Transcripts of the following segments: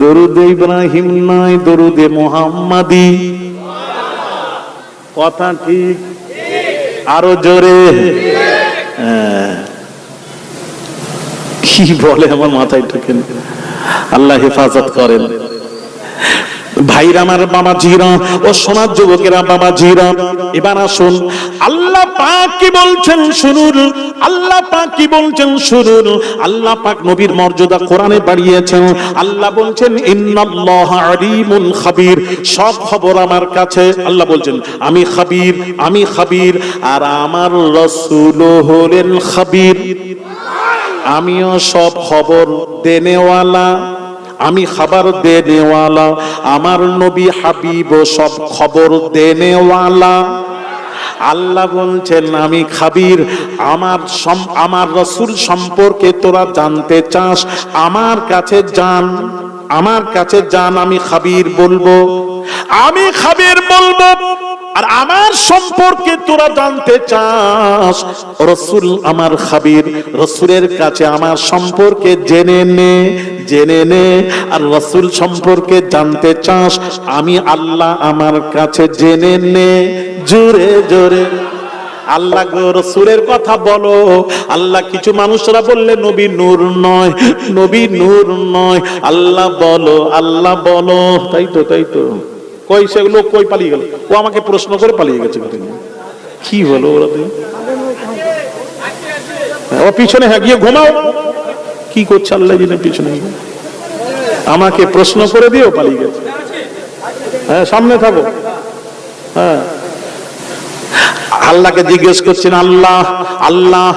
দরুদে ইব্রাহিম নয় দরুদে মোহাম্মদি কথা ঠিক আরও জোরে হ্যাঁ। কি বলে আমার মাথায় ঢুকে না। আল্লাহ হেফাজত করেন ভাইরা আমার বাবা জিরা ও সোনার যুবকেরা বাবা জিরা এবার আসুন। আল্লাহ পাক কি বলছেন শুনুন। আল্লাহ পাক কি বলছেন শুনুন। আল্লাহ পাক নবীর মর্যাদা কোরআনে বাড়িয়েছেন। আল্লাহ বলছেন, ইন্নাল্লাহ আলিমুন খাবির। সব খবর আমার কাছে। আল্লাহ বলছেন, আমি খাবির আমি খাবির, আর আমার রসুল হলেন খাবির। আমিও সব খবর দেনেওয়ালা। আমি খাবার দেনেওয়ালা, আমার নবী হাবিব সব খবর দেনেওয়ালা। আল্লাহ বলছেন, আমি খাবির, আমার আমার রসুল সম্পর্কে তোরা জানতে চাস, আমার কাছে জান আমার কাছে জান আমি খাবির বলব। আমি খাবির বলব। আর আমার সম্পর্কে তোরা জানতে চাস। রসুল আমার খাবির, রসুলের কাছে আমার সম্পর্কে জেনে নে জেনে নে। আর রসুল সম্পর্কে জানতে চাস, আমি আল্লাহ আমার কাছে জেনে নে। জোরে জোরে। আল্লাহ রসুলের কথা বলো। আল্লাহ, কিছু মানুষরা বললে নবী নূর নয়, নবী নূর নয়। আল্লাহ বলো আল্লাহ বলো। তাই তো তাই তো। কই সেগুলো কই পালিয়ে গেল? ও আমাকে প্রশ্ন করে পালিয়ে গেছে। কি বলো ওরা? ও পিছনে হ্যাঁ গিয়ে ঘুমাও। কি করছে আল্লাহ পিছনে আমাকে প্রশ্ন করে দিও পালিয়ে গেছে। হ্যাঁ সামনে থাকো। হ্যাঁ। আল্লাহকে জিজ্ঞেস করছেন, আল্লাহ আল্লাহ,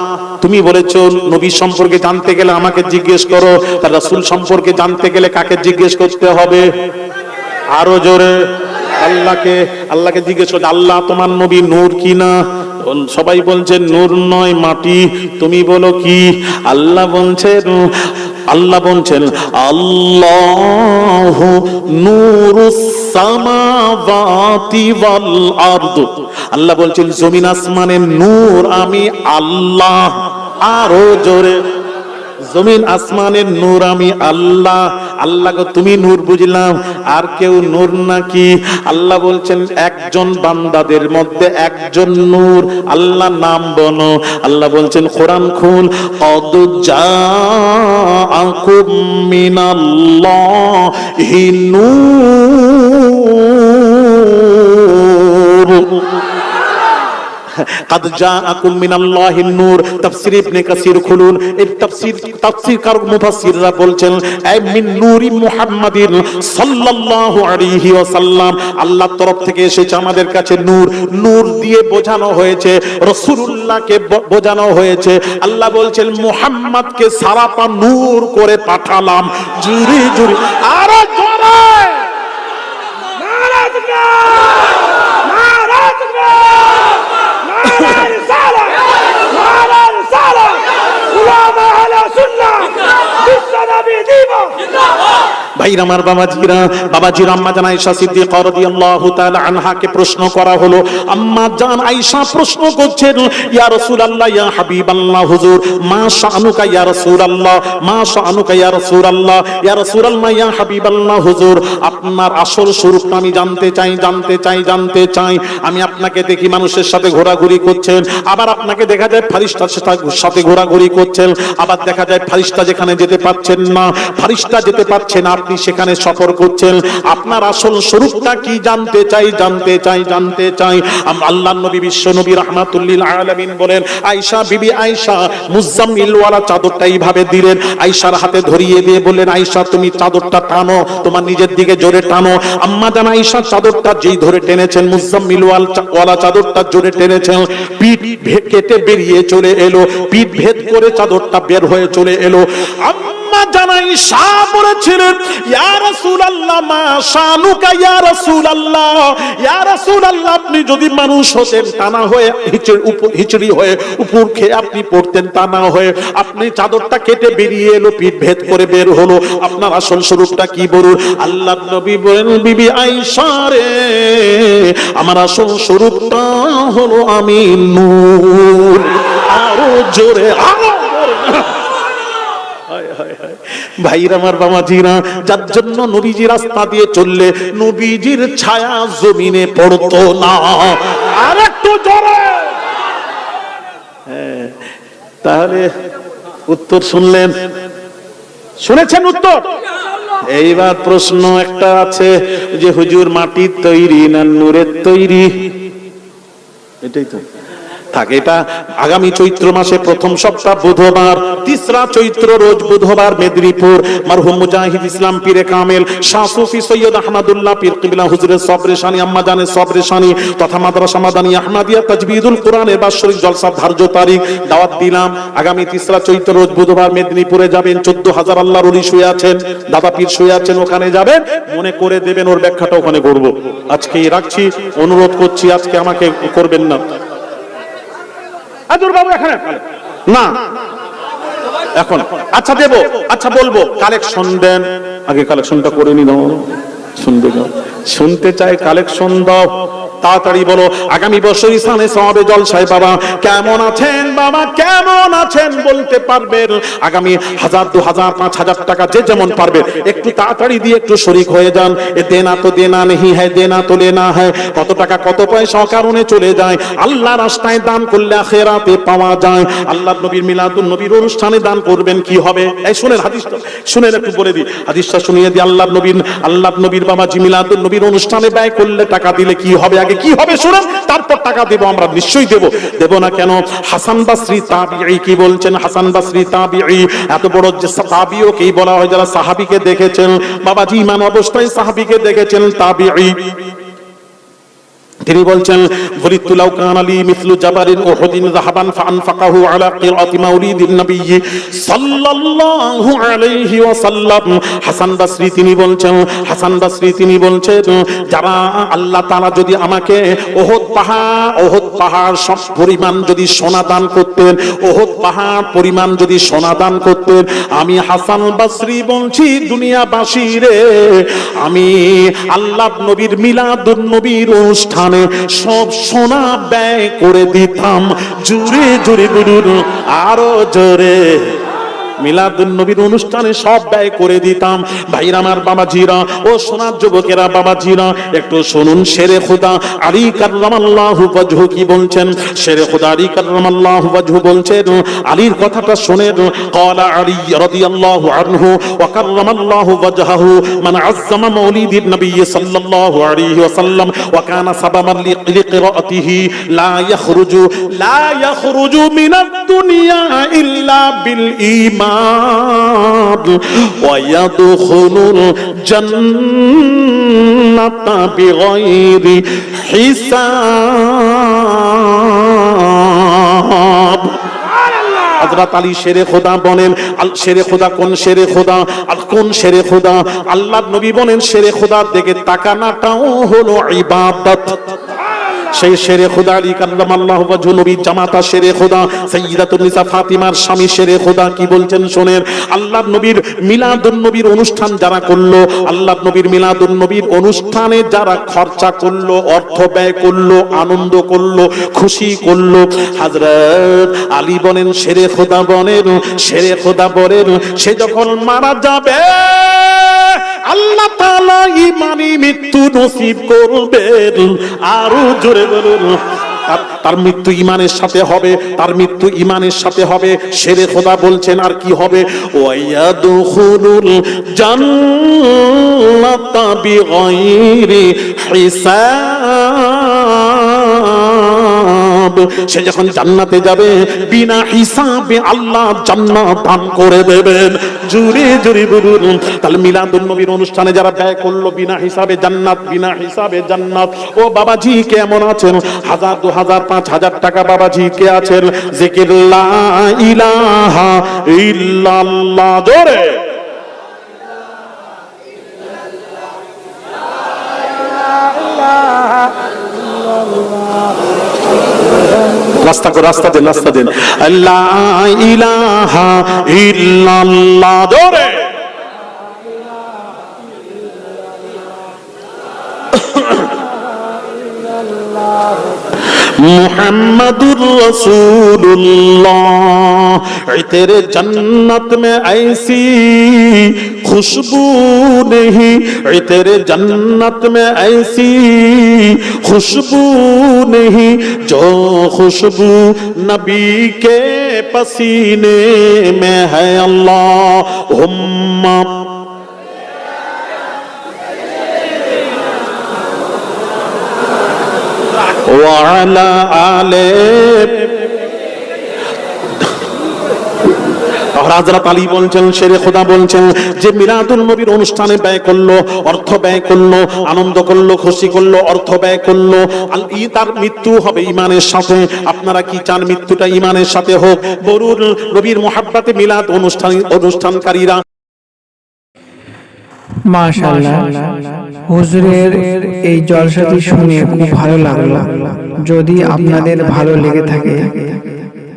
তুমি বলেছ নবী সম্পর্কে জানতে গেলে আমাকে জিজ্ঞেস করো তার রাসূল সম্পর্কে জানতে গেলে কাকে জিজ্ঞেস করতে হবে? আরও জোরে। আল্লাহকে আল্লাহকে জিজ্ঞেস করছে আল্লাহ তোমার নবী নূর কিনা? সবাই বলছে, নূর নয়, মাটি। তুমি বলো কি? আল্লাহ বলছেন আল্লাহ বলছেন, আল্লাহ সামাওয়াতি ওয়াল আরদ। আল্লাহ বলছেন, জমিন আসমানের নূর আমি আল্লাহ। আরও জোরে। জমিন আসমানের নূর আমি আল্লাহ। আল্লাহ গো, তুমি নূর বুঝলাম। আর কেউ নূর নাকি? আল্লাহ বলছেন, একজন বান্দাদের মধ্যে একজন নূর। আল্লাহ নাম বনো আল্লাহ বলছেন, কোরআন খুল। কদ জাআকুম মিনাল্লাহি নূর। কাদ জাআকুম তরফ থেকে এসেছে আমাদের কাছে নূর। নূর দিয়ে বোঝানো হয়েছে, রাসূলুল্লাহকে বোঝানো হয়েছে। আল্লাহ বলছেন, মুহাম্মাদকে সারাপা নূর করে পাঠালাম। জুরি জুরি আরে জোরা! اللهم على سنة ভাইর আমার বাবাজিরা, বাবাজির আম্মা জান আয়েশা সিদ্দিকা রাদিয়াল্লাহু তাআলা আনহাকে প্রশ্ন করা হলো, আম্মা জান আয়েশা প্রশ্ন করছেন, ইয়া রাসূলুল্লাহ, ইয়া হাবিবাল্লাহ, হুজুর, মা শানুকা, ইয়া রাসূলুল্লাহ, মা শানুকা, ইয়া রাসূলুল্লাহ ইয়া রাসূলুল্লাহ, ইয়া হাবিবাল্লাহ, হুজুর, আপনার আসল স্বরূপটা আমি জানতে চাই জানতে চাই জানতে চাই, আমি আপনাকে দেখি মানুষের সাথে ঘোরাঘুরি করছেন, আবার আপনাকে দেখা যায় ফারিস্তার সাথে- ঘোরাঘুরি করছেন, আবার দেখা যায় ফারিস্তা যেখানে যেতে পারছেন না, ফারিস্তা যেতে পারছেন না আপনি সেখানে সফর করছেন, আপনার আসল স্বরূপটা কি জানতে চাই জানতে চাই জানতে চাই। আম- আল্লাহ নবী, বিশ্ব নবী রহমাতুল্লিল আলামিন বলেন, আয়েশা বিবি আয়েশা মুজাম্মিল ওয়ালা চাদরটা এইভাবে দিলেন, আয়েশার হাতে ধরিয়ে দিয়ে বললেন, আয়েশা, তুমি চাদরটা টানো, তোমার নিজের দিকে জোরে টানো। আম্মা জান আয়েশা চাদরটা যেই ধরে টেনেছেন মুজাম্মিল ওয়াল চাদরটা জোরে টেনেছেন, পিঠ কেটে বেরিয়ে চলে এলো, পিঠ ভেদ করে চাদরটা বের হয়ে চলে এলো। আম্মা জানাই শাহ বলেছিলেন ইয়া রাসূলুল্লাহ, মা শানুকা, ইয়া রাসূলুল্লাহ ইয়া রাসূলুল্লাহ, আপনি যদি মানুষ হতেন তা না হয়ে হিচড়ি হিচড়ি হয়ে উপর খেয়ে আপনি পড়তেন তা না হয়ে আপনি চাদরটা কেটে বেরিয়ে এলো, পিঠ ভেদ করে বের হলো। আপনার আসল স্বরূপটা কি বলুন? আল্লাহ নবী বলেন, বিবি আয়েশা রে, আমার আসল স্বরূপটা হলো আমি নূর। আরও জোরে, আরও আমার যার জন্য নবীজি রাস্তা দিয়ে চললে নবীজির ছায়া জমিনে পড়তো না। আর একটু হ্যাঁ, তাহলে উত্তর শুনলেন। শুনেছেন উত্তর? এইবার প্রশ্ন একটা আছে যে হুজুর মাটির তৈরি না নূরের তৈরি? এটাই তো। থাকে, এটা আগামী চৈত্র মাসে প্রথম সপ্তাহ বুধবার, তিসরা চৈত্র রোজ বুধবার মেদিনীপুর। মারহুম মুজাহিদ ইসলাম পীরে কামেল, শাহ সুফি সৈয়দ আহমদুল্লাহ পীর কিবলা হুজুরের সবরেশানি আম্মা জানের সবরেশানি তথা মাদ্রাসা মাদানী আহমাদিয়া তাজবিদুল কোরআনের বাৎসরিক জলসা ধার্য তারিখ দাওয়াত দিলাম। আগামী তিসরা চৈত্র রোজ বুধবার মেদিনীপুরে যাবেন, চোদ্দ হাজার আল্লাহর অলি শুয়ে আছেন, দাদা পীর শুয়ে আছেন, ওখানে যাবেন, মনে করে দেবেন ওর ব্যাখ্যাটা ওখানে করব। আজকে রাখছি, অনুরোধ করছি, আজকে আমাকে করবেন না। আদুর বাবু এখানে? না। এখন। আচ্ছা দেবো। আচ্ছা বলব। কালেকশন দেন। আগে কালেকশনটা করে নি শুনবে শুনতে চাই কালেকশন দাও তাড়াতাড়ি বলো, আগামী বছর ইসানে সবে জলসায় বাবা কেমন আছেন বাবা? কেমন আছেন বলতে পারবেন। আগামী হাজার, দু হাজার, পাঁচ হাজার টাকা যে যেমন পারবে, একটু তাড়াতাড়ি দিয়ে একটু শরিক হয়ে যান। এ দেনা তো দেনা নেই হ্যাঁ দেনা তো লেনা হ্যাঁ কত টাকা, কত পয়সা কারণে চলে যায়। আল্লাহ রাস্তায় দান করলে আখেরাতে পাওয়া যায়। আল্লাহ নবীর মিলাদুন নবীর অনুষ্ঠানে দান করবেন, কি হবে? এই শুনেন হাদিসটা, শুনেন একটু বলে দিই। হাদিসটা শুনিয়ে দিই আল্লাহ নবীর আল্লাহ নবীর বাবা জি মিলাদুন নবীর অনুষ্ঠানে ব্যয় করলে টাকা দিলে কি হবে? আগে কি হবে শুনেন? তারপর টাকা দেব, আমরা নিশ্চয়ই দেব। দেব না কেন? হাসান বাসরি তাবিঈ কি বলছেন? হাসান বাসরি তাবিঈ, এত বড় যে তাবিও কি বলা হয়, যারা সাহাবীকে দেখেছেন। বাবাজি ইমান অবস্থায় সাহাবীকে দেখেছেন, তাবিঈ। তিনি বলছেন আলী মিসলু জাবারিন আলা কিরাতি নবী সাল্লাল্লাহু আলাইহি হাসান তিনি বলছেন, হাসান তিনি বলছেন, যারা আল্লাহ তাআলা যদি আমাকে ওহদ পাহাড় ওহদ পাহাড় সব পরিমাণ যদি সোনা দান করতেন ওহদ পাহাড় পরিমাণ যদি সোনা দান করতেন, আমি হাসান বলছি, দুনিয়াবাসী রে, আমি আল্লাহ নবীর মিলাদুন নবীর অনুষ্ঠানে সব সোনা ব্যয় করে দিতাম। জুড়ে জুড়ে বলুন আরও জোরে। মিলাদুন অনুষ্ঠানে সব ব্যয় করে দিতাম। ভাইরা আমার ও সোনার যুবকেরা একটু শুনুন শেরে আলী কি বলছেন? শেরে আলী বলছেন, আলীর কথাটা ক্বালা আলী আনহু ওয়া কার্লামাল্লাহু মাউলিদিন নবী লা ইয়াখরুজু লা ইয়াখরুজু মিনাদ দুনিয়া ইল্লা বিল ঈমান ويدخل الجنة بغير حساب হযরত আলী শেরে খোদা বলেন আল শেরে খোদা কোন শেরে খোদা আর কোন শেরে খোদা আল্লাহর নবী বলেন শেরে খোদার দিকে তাকানাটাও হলো ইবাদত সেই শেরে খোদা, আলী কাল্লাম আল্লাহ নবী জামাতা শেরে খোদা সৈয়দাতুন নিসা ফাতিমার স্বামী শেরে খোদা, কি বলছেন শোনেন আল্লাহ নবীর মিলাদুন নবীর অনুষ্ঠান যারা করল আল্লাহ নবীর মিলাদুন নবীর অনুষ্ঠানে যারা খরচা করল, অর্থ ব্যয় করল, আনন্দ করল, খুশি করল হযরত আলী বলেন, শেরে খোদা বলেন, শেরে খোদা বলেন, সে যখন মারা যাবে, আল্লাহ তাআলা ইমানি মৃত্যু নসিব করবেন। আরও জোরে বলুন, তার- মৃত্যু ইমানের সাথে হবে, তার মৃত্যু ইমানের সাথে হবে। শেরে খোদা বলছেন, আর কি হবে? হিসাব। সে যখন জান্নাতে যাবে, বিনা হিসাবে আল্লাহ জান্নাত দান করে দেবেন। জুড়ে জুড়ে বলুন। তাহলে মিলাদুন নবীর অনুষ্ঠানে যারা ব্যয় করল, বিনা হিসাবে জান্নাত, বিনা হিসাবে জান্নাত। ও বাবাজি কেমন আছেন? হাজার, দু হাজার, পাঁচ হাজার টাকা বাবাজি, কে আছেন? জিকির লা ইলাহা ইল্লাল্লাহ, জোরে। রাস্তা করে রাস্তা দেন রাস্তা দেন ধরে محمد رسول खुशबू नहीं तेरे जन्नत में ऐसी खुशबू नहीं जो खुशबू नबी के पसीने में है अल्लाह हुम्मा وعلى آله হযরত আলী বলছেন, শেরে খোদা বলছেন যে নবীর অনুষ্ঠানে ব্যয় করল, অর্থ ব্যয় করল, আনন্দ করল, খুশি করল, অর্থ ব্যয় করল। তার মৃত্যু হবে ইমানের সাথে। আপনারা কি চান মৃত্যুটা ইমানের সাথে হোক? বরুর মিলাদ অনুষ্ঠান, অনুষ্ঠানকারীরা হুজুরের এই জলসাটি শুনে খুব ভালো লাগল। যদি আপনাদের ভালো লেগে থাকে